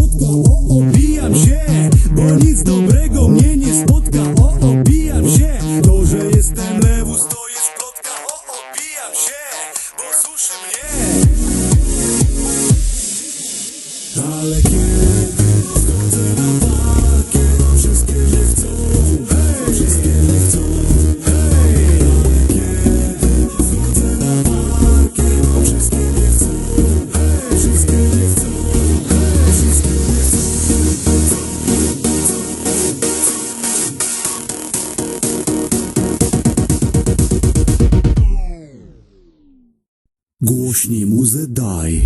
smutno, bo obijam się Bo nic dobrego mnie nie Uśnij muzę, daj.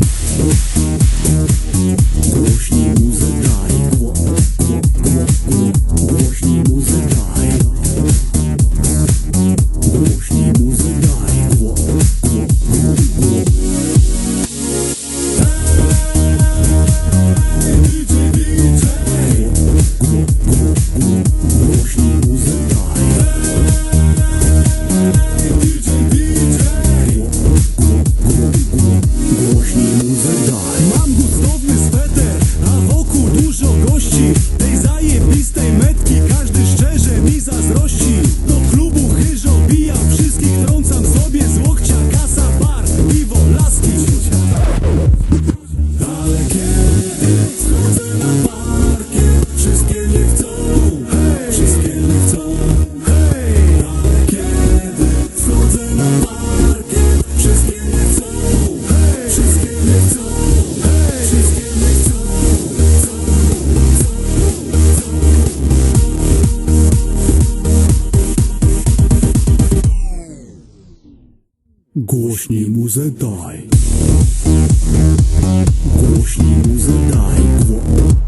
Głośniej muzę daj. Głośniej muzę daj. Głośniej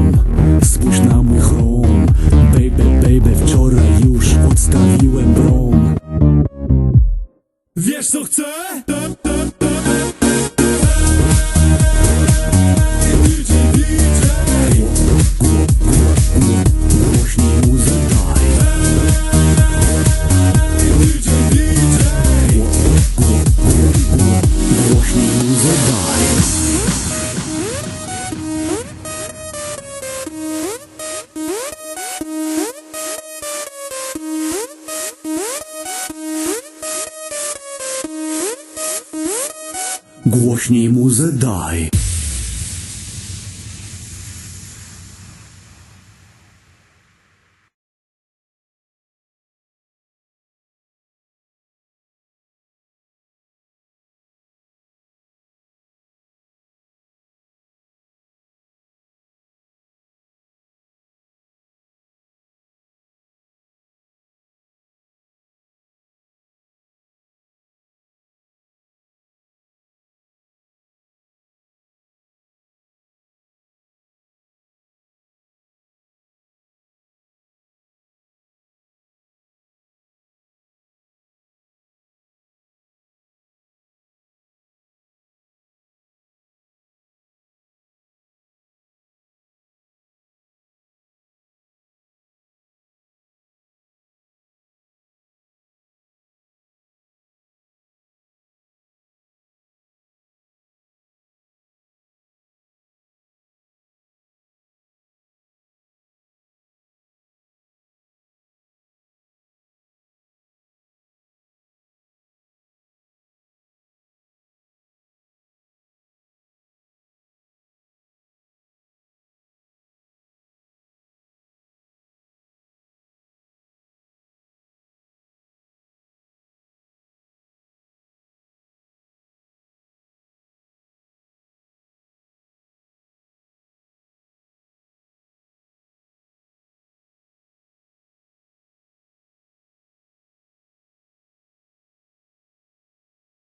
home. głośniej mu zadaj.